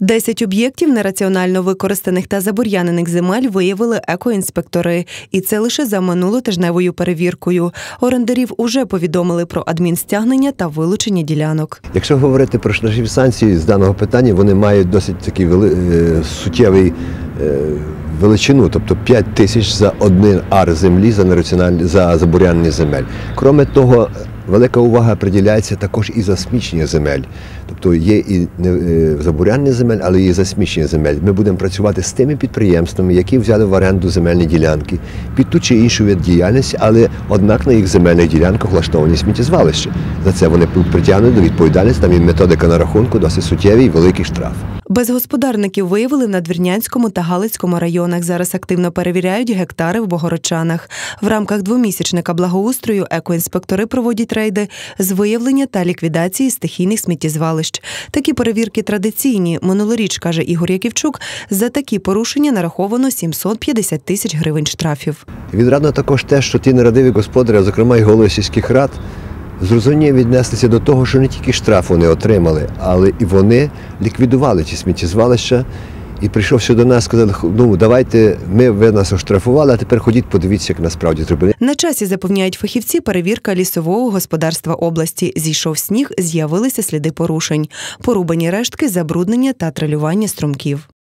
Десять об'єктів нераціонально використаних та забур'янених земель виявили екоінспектори, і це лише за минулотижневою перевіркою. Орендарів уже повідомили про адмінстягнення та вилучення ділянок. Якщо говорити про штрафні санкції з даного питання, вони мають досить такий вели... е, суттєвий е, величину, тобто 5 тисяч за один ар землі за нераціональні за забуряння земель. Кроме того, велика увага приділяється також і засмічення земель. Тобто є і не забуряння земель, але і засмічення земель. Ми будемо працювати з тими підприємствами, які взяли в оренду земельні ділянки під ту чи іншу вид діяльності, але однак на їх земельних ділянках влаштовані сміттєзвалища. За це вони притягнені до відповідальності. Там є методика на рахунку, досить суттєвий і великий штраф. Безгосподарників виявили на Двірнянському та Галицькому районах. Зараз активно перевіряють гектари в Богородчанах. В рамках двомісячника благоустрою екоінспектори проводять рейди з виявлення та ліквідації стихійних сміттєзвалищ. Такі перевірки традиційні. Минулоріч, каже Ігор Яківчук, за такі порушення нараховано 750 тисяч гривень штрафів. Відрадно також те, що ті нерадиві господарі, зокрема й голови сільських рад, з віднеслися до того, що не тільки штраф вони отримали, але і вони ліквідували ті сміттєзвалища. І прийшовши до нас, сказали, ну давайте ми ви нас оштрафували, а тепер ходіть, подивіться, як насправді зробили. На часі запевняють фахівці перевірка лісового господарства області. Зійшов сніг, з'явилися сліди порушень, порубані рештки, забруднення та тралювання струмків.